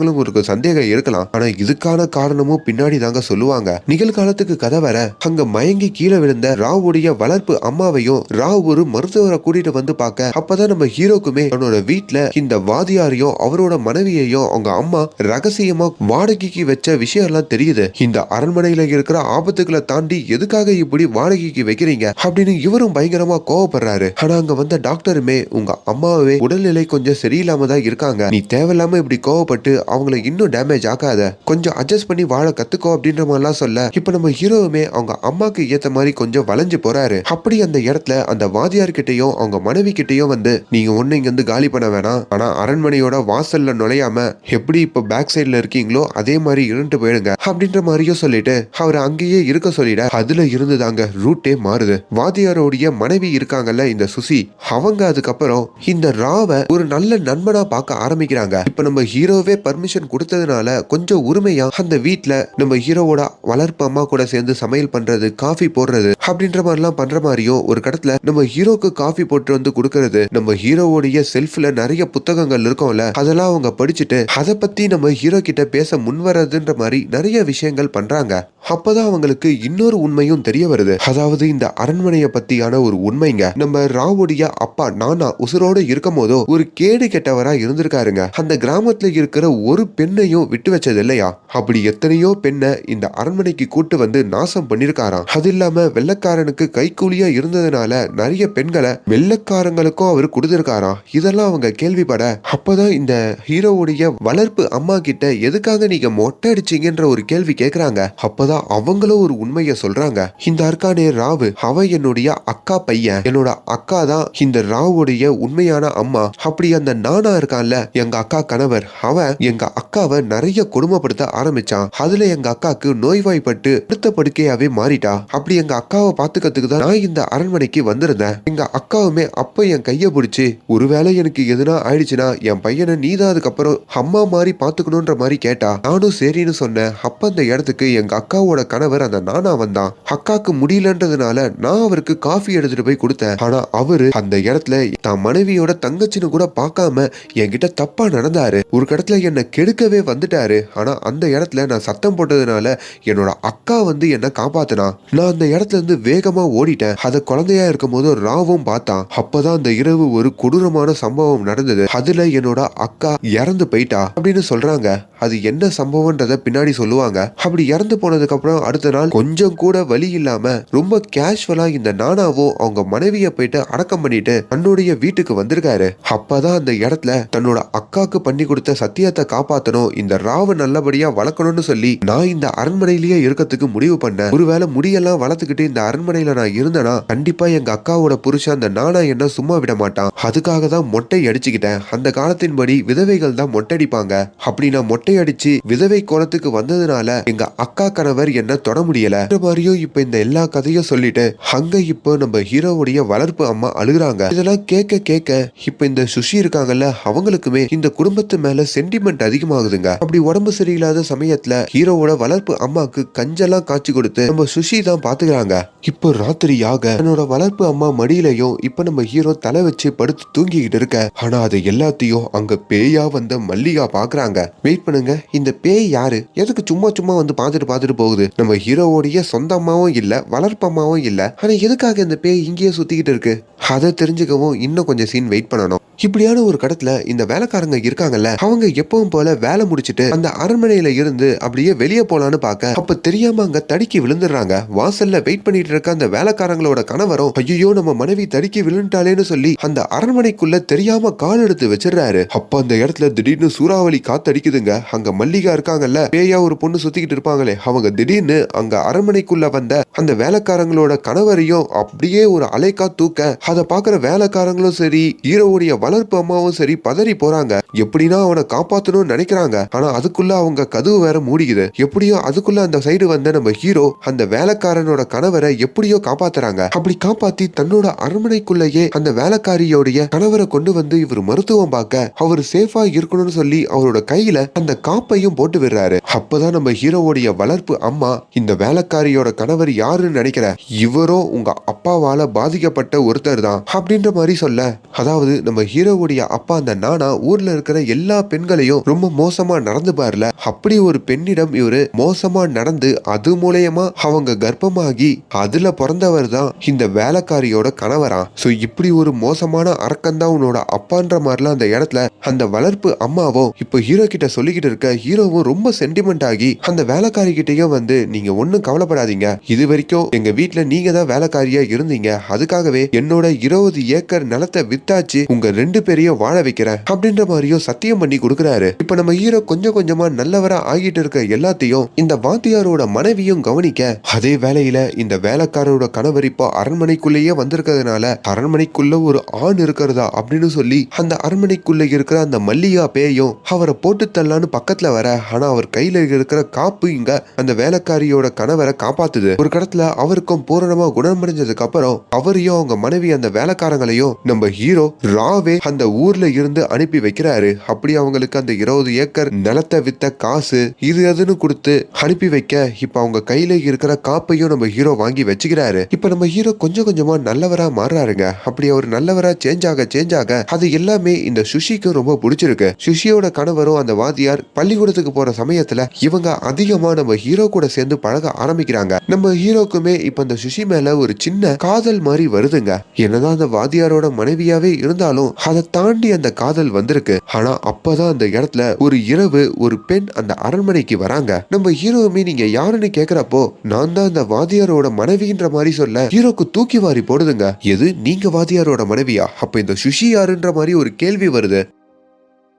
காமிக்கிறாங்களும் ஒரு சந்தேகம் இருக்கலாம். ஆனா இதுக்கான காரணமும் பின்னாடி தாங்க சொல்லுவாங்க. நிகழ்காலத்துக்கு கதை வர அங்க மயங்கி கீழே விழுந்த ராவுடைய வளர்ப்பு அம்மாவையும் ராவ் ஒரு மருத்துவரை கூட்டிட்டு வந்து பார்க்க அப்பதான் நம்ம ஹீரோக்குமே அவனோட வீட்ல இந்த வாதியாரையும் அவரோட மனைவியையும் அவங்க அம்மா ரகசியமா வாடகைக்கு வச்ச விஷயம் எல்லாம் தெரியுது. இந்த அரண்மனையில இருக்கிற ஆபத்துக்களை தாண்டி எதுக்காக இப்படி வாடகைக்கு வைக்கிறீங்க? அப்படின்னு இவரும் பயங்கரமா கோவப்படுறாரு. ஆனா அங்க வந்த டாக்டருமே உங்க அம்மாவே உடல்நிலை கொஞ்சம் சரியில்லாம தான் இருக்காங்க. நீ தேவையில்லாம இப்படி கோவப்பட்டு அவங்கள இன்னும் டேமேஜ் ஆக்காத கொஞ்சம் அட்ஜஸ்ட் பண்ணி வாழ கத்துக்கோ அப்படின்ற மாதிரிலாம் சொல்ல இப்ப நம்ம ஹீரோவுமே அவங்க அம்மாக்கு ஏத்த மாதிரி கொஞ்சம் வளைஞ்சு போறாரு. அப்படி அந்த இடத்துல அந்த வாதியார் கிட்டயும் அவங்க மனைவி கிட்டயும் வந்து நீங்க ஒண்ணு இங்க வந்து காலி பண்ண வேணாம். ஆனா அரண்மனையோட வாசல்ல நுழையாம எப்படி இப்ப பேக் சைட்ல இருக்கீங்களோ அதே மாதிரி இருந்துட்டு போயிடுங்க அப்படின்ற மாதிரியும் சொல்லிட்டு அவர் அங்கேயே இருக்க சொல்லிட அதுல இருந்து தாங்க ரூட்டே மாறுது. வாதியாரோடைய மனைவி இருக்காங்கல்ல இந்த சுசி அவங்க அதுக்கப்புறம் இந்த ராவை ஒரு நல்ல நண்பனா பார்க்க ஆரம்பிக்கிறாங்க. இப்ப நம்ம ஹீரோவே பர்மிஷன் கொடுத்ததுனால கொஞ்சம் உரிமையா அந்த வீட்டுல நம்ம ஹீரோவோட வளர்ப்பு அம்மா கூட சேர்ந்து சமையல் பண்றது காஃபி போடுறது அப்படின்ற மாதிரிலாம் பண்ற மாதிரியும் ஒரு கடத்துல நம்ம ஹீரோக்கு காஃபி போட்டு வந்து கொடுக்கறது நம்ம ஹீரோவுடைய செல்ஃப்ல நிறைய புத்தகங்கள் இருக்கும்ல அதெல்லாம் அவங்க படிச்சுட்டு அதை பத்தி நம்ம ஹீரோ கிட்ட பேச முன்வரதுன்ற மாதிரி நிறைய விஷயங்கள் பண்றாங்க. அப்பதான் அவங்களுக்கு இன்னொரு உண்மையும் தெரிய வருது. அதாவது இந்த அரண்மனைய பத்தியான ஒரு உண்மைங்க. நம்ம ராவுடைய அப்பா நானா உசுரோட இருக்கும் போதோ ஒரு கேடு கெட்டவரா இருந்திருக்காருங்க. அந்த கிராமத்துல இருக்கிற ஒரு பெண்ணையும் விட்டு வச்சது இல்லையா அப்படி எத்தனையோ பெண்ணை இந்த அரண்மனைக்கு கூட்டு வந்து நாசம் பண்ணிருக்காராம் அது இல்லாம வெள்ளக்காரனுக்கு கைக்கூலியா இருந்ததுனால நிறைய பெண்களை வெள்ளக்காரங்களுக்கும் அவர் கொடுத்திருக்காராம். இதெல்லாம் அவங்க கேள்விப்பட அப்பதான் இந்த ஹீரோவுடைய வளர்ப்பு அம்மா கிட்ட எதுக்காக நீங்க மொட்டை அடிச்சீங்கன்ற ஒரு கேள்வி கேக்குறாங்க. அப்பதான் அவங்களும் ஒரு உண்மையை சொல்றாங்க. இந்த அர்கானே ராவு அவ என்னுடைய அக்கா பையன். என்னோட அக்கா தான் இந்த ராவுடைய உண்மையான அம்மா. அப்படி அந்த நானா இருக்கான்ல எங்க அக்கா கணவர். அவன் எங்க அக்காவை நிறைய கொடுமைப்படுத்த ஆரம்பிச்சான். அதுல எங்க அக்காக்கு நோய்வாய்ப்பட்டு அடுத்த படுக்கையாவே மாறிட்டா. அப்படி எங்க அக்காவை பாத்துக்கிறதுக்கு தான் நான் இந்த அரண்மனைக்கு வந்திருந்தேன். எங்க அக்காவுமே அப்ப என் கைய பிடிச்சி ஒருவேளை எனக்கு எதுனா ஆயிடுச்சுன்னா என் பையனை நீதான் அதுக்கப்புறம் அம்மா மாதிரி பாத்துக்கணும்ன்ற மாதிரி கேட்டா நானும் சரின்னு சொன்னேன். அப்ப அந்த இடத்துக்கு எங்க அக்காவோட கணவர் அந்த நானா வந்தான். அக்காக்கு முடியலன்றதுனால நான் அவருக்கு காஃபி எடுத்துட்டு போய் கொடுத்தேன். ஆனா அவரு அந்த இடத்துல தான் மனைவியோட தங்கச்சின்னு கூட பார்க்காம என்கிட்ட தப்பா நடந்தாரு. ஒரு இடத்துல என்னை கெடுக்கவே வந்துட்டாரு. ஆனா அந்த இடத்துல நான் சத்தம் போட்டதுனால என்னோட அக்கா வந்து என்ன காப்பாத்தினா. நான் அந்த இடத்துல இருந்து வேகமா ஓடிட்டேன். அத குழந்தையா இருக்கும் போது ராவும் பார்த்தான். அப்பதான் அந்த இரவு ஒரு கொடூரமான சம்பவம் நடந்தது. அதுல என்னோட அக்கா இறந்து போயிட்டா அப்படின்னு சொல்றாங்க. அது என்ன சம்பவம்ன்றத பின்னாடி சொல்லுவாங்க. அப்படி இறந்து போனதுக்கு அப்புறம் அடுத்த நாள் கொஞ்சம் கூட வழி இல்லாம ரொம்ப கேஷுவலா இந்த நானாவும் அவங்க மனைவிய போயிட்டு அடக்கம் பண்ணிட்டு தன்னுடைய வீட்டுக்கு வந்திருக்காரு. அப்பதான் அந்த இடத்துல தன்னோட அக்காக்கு பண்ணி கொடுத்த சத்தியத்தை காப்பாத்தணும். இந்த ராவ நல்லபடியா வளர்க்கணும்னு சொல்லி நான் இந்த அரண்மனையிலேயே இருக்கிறதுக்கு முடிவு பண்ணேன். ஒருவேளை முடியெல்லாம் வளர்த்துக்கிட்டு இந்த அரண்மனையில நான் இருந்தேனா கண்டிப்பா எங்க அக்காவோட புருஷன் அந்த நானா என்ன சும்மா விட மாட்டான். அதுக்காக தான் மொட்டை அடிச்சுக்கிட்டேன். அந்த காலத்தின்படி விதவைகள் தான் மொட்டை அடிப்பாங்க அப்படி நான் மொட்டை அடிச்சு விதவை கோலத்துக்கு வந்ததுனால எங்க அக்கா கணவர் என்ன தொட முடியல. மாதிரியும் இப்ப இந்த எல்லா கதையும் சொல்லிட்டு அங்க இப்போ நம்ம ஹீரோவுடைய வளர்ப்பு அம்மா அழுகுறாங்க. இதெல்லாம் கேட்க கேட்க இப்ப இந்த சுஷி இருக்காங்கல்ல அவங்களுக்குமே இந்த குடும்பத்து மேல சென்டிமெண்ட் அதிகமாகுதுங்க. அப்படி உடம்பு சரியில்லாத சமயத்துல ஹீரோவோட வளர்ப்பு அம்மாக்கு கஞ்செல்லாம் காய்ச்சி கொடுத்து நம்ம சுஷி தான் பாத்துக்கிறாங்க. இப்போ ராத்திரியாக தன்னோட வளர்ப்பு அம்மா மடியிலையும் இப்ப நம்ம ஹீரோ தலை வச்சு படுத்து தூங்கிக்கிட்டு இருக்க. ஆனா அது எல்லாத்தையும் அங்க பேயா வந்த மல்லிகா பாக்குறாங்க. வெயிட் பண்ணுங்க. இந்த பேய் யாரு? எதுக்கு சும்மா சும்மா வந்து பார்த்துட்டு பார்த்துட்டு போகுது? நம்ம ஹீரோவோடைய சொந்த அம்மாவும் இல்ல வளர்ப்பு அம்மாவும் இல்ல. ஆனா எதுக்காக இந்த பேய் இங்கேயே சுத்திக்கிட்டு இருக்கு? அதை தெரிஞ்சுக்கவும் இன்னும் கொஞ்சம் சீன் வெயிட் பண்ணணும். இப்படியான ஒரு கடத்துல இந்த வேலைக்காரங்க இருக்காங்கல்ல அவங்க எப்பவும் போல வேலை முடிச்சிட்டு அந்த அரண்மனையில இருந்து அப்படியே வெளியே போலான்னு பார்க்க அப்ப தெரியாம அங்க தடுக்கி விழுந்துடுறாங்க. வாசல்ல வெயிட் பண்ணிட்டு இருக்க அந்த வேலைக்காரங்களோட கணவரும் ஐயோ நம்ம மனைவி தடுக்கி விழுந்துட்டாலேன்னு சொல்லி அந்த அரண்மனைக்குள்ள தெரியாம கால் எடுத்து வச்சிடுறாரு. அப்ப அந்த இடத்துல திடீர்னு சூறாவளி காத்தடிக்குதுங்க அங்க மல்லிகா இருக்காங்கல்ல பேயா ஒரு பொண்ணு சுத்திக்கிட்டு இருப்பாங்களே அவங்க திடீர்னு அங்க அரண்மனைக்குள்ள வந்த அந்த வேலைக்காரங்களோட கணவரையும் அப்படியே ஒரு அலைக்கா தூக்க அதை பாக்குற வேலைக்காரங்களும் சரி ஹீரோவுடைய வளர்ப்பு அம்மாவும் சரி பதறி போறாங்க. எப்படின்னா அவனை காப்பாத்தணும்னு நினைக்கிறாங்க. ஆனா அதுக்குள்ள அவங்க கதவு வேற மூடிக்குது. எப்படியோ அதுக்குள்ள அந்த சைடு வந்த நம்ம ஹீரோ அந்த வேலைக்காரனோட கணவரை எப்படியோ காப்பாத்துறாங்க. அப்படி காப்பாத்தி தன்னோட அரண்மனைக்குள்ளேயே அந்த வேலைக்காரியோடைய கணவரை கொண்டு வந்து இவர் மருத்துவம் பார்க்க அவர் சேஃபா இருக்கணும்னு சொல்லி அவரோட கையில அந்த காப்பையும் போட்டு விடுறாரு. அப்பதான் நம்ம ஹீரோவுடைய வளர்ப்பு அம்மா இந்த வேலைக்காரியோட கணவர் யாருன்னு நினைக்கிற இவரும் உங்க அப்பாவால பாதிக்கப்பட்ட ஒருத்தர் தான் அப்படின்ற மாதிரி சொல்ல அதாவது நம்ம ஹீரோ ஹீரோவுடைய அப்பா அந்த நானா ஊர்ல இருக்கிற எல்லா பெண்களையும் ரொம்ப மோசமா நடந்து பாருல. அப்படி ஒரு பெண்ணிடம் இவரு மோசமா நடந்து அது மூலயமா அவங்க கர்ப்பமாகி அதுல பிறந்தவர் தான் இந்த வேலைக்காரியோட கணவரா. சோ இப்படி ஒரு மோசமான அரக்கந்தான் உன்னோட அப்பான்ற மாதிரிலாம் அந்த இடத்துல அந்த வளர்ப்பு அம்மாவும் இப்போ ஹீரோ கிட்ட சொல்லிக்கிட்டு இருக்க ஹீரோவும் ரொம்ப சென்டிமெண்ட் ஆகி அந்த வேலைக்காரி கிட்டயும் வந்து நீங்க ஒன்னும் கவலைப்படாதீங்க. இது வரைக்கும் எங்க வீட்டுல நீங்க தான் வேலைக்காரியா இருந்தீங்க. அதுக்காகவே என்னோட இருபது ஏக்கர் நிலத்தை வித்தாச்சு. உங்க ரெண்டு ரெண்டு பேரையும் வாழ வைக்கிறேன் அப்படின்ற மாதிரியும் சத்தியம் பண்ணி கொடுக்குறாரு. இப்ப நம்ம ஹீரோ கொஞ்சம் கொஞ்சமா நல்லவரா ஆகிட்டு இருக்க எல்லாத்தையும் இந்த வாத்தியாரோட மனைவியும் கவனிக்க அதே வேளையில இந்த வேலைக்காரரோட கணவர் இப்போ அரண்மனைக்குள்ளேயே வந்திருக்கிறதுனால அரண்மனைக்குள்ள ஒரு ஆண் இருக்கிறதா அப்படின்னு சொல்லி அந்த அரண்மனைக்குள்ள இருக்கிற அந்த மல்லிகா பேயும் அவரை போட்டு தள்ளான்னு பக்கத்துல வர ஆனா அவர் கையில இருக்கிற காப்பு இங்க அந்த வேலைக்காரியோட கணவரை காப்பாத்துது. ஒரு கடத்துல அவருக்கும் பூரணமா குணமடைஞ்சதுக்கு அப்புறம் அவரையும் அவங்க மனைவி அந்த வேலைக்காரங்களையும் நம்ம ஹீரோ ராவே அந்த ஊர்ல இருந்து அனுப்பி வைக்கிறாரு. அப்படி அவங்களுக்கு அந்த இருபது ஏக்கர் நிலத்தை வித்த காசு இது எதுன்னு கொடுத்து அனுப்பி வைக்க இப்ப அவங்க கையில இருக்கிற காப்பையும் நம்ம ஹீரோ வாங்கி வச்சுக்கிறாரு. இப்ப நம்ம ஹீரோ கொஞ்சம் கொஞ்சமா நல்லவரா மாறுறாருங்க. அப்படி அவர் நல்லவரா சேஞ்ச் ஆக சேஞ்ச் ஆக அது எல்லாமே இந்த சுஷிக்கு ரொம்ப பிடிச்சிருக்கு. சுஷியோட கணவரும் அந்த வாத்தியார் பள்ளிக்கூடத்துக்கு போற சமயத்துல இவங்க அதிகமா நம்ம ஹீரோ கூட சேர்ந்து பழக ஆரம்பிக்கிறாங்க. நம்ம ஹீரோக்குமே இப்ப அந்த சுஷி மேல ஒரு சின்ன காதல் மாதிரி வருதுங்க. என்னதான் அந்த வாத்தியாரோட மனைவியாவே இருந்தாலும் அதை தாண்டி அந்த காதல் வந்திருக்கு. ஆனா அப்பதான் அந்த இடத்துல ஒரு இரவு ஒரு பெண் அந்த அரண்மனைக்கு வராங்க. நம்ம ஹீரோவுமே நீங்க யாருன்னு கேக்குறப்போ நான் தான் அந்த வாதியாரோட மனைவின்ற மாதிரி சொல்ல ஹீரோக்கு தூக்கி வாரி போடுதுங்க. எது நீங்க வாதியாரோட மனைவியா? அப்ப இந்த சுஷி யாருன்ற மாதிரி ஒரு கேள்வி வருது.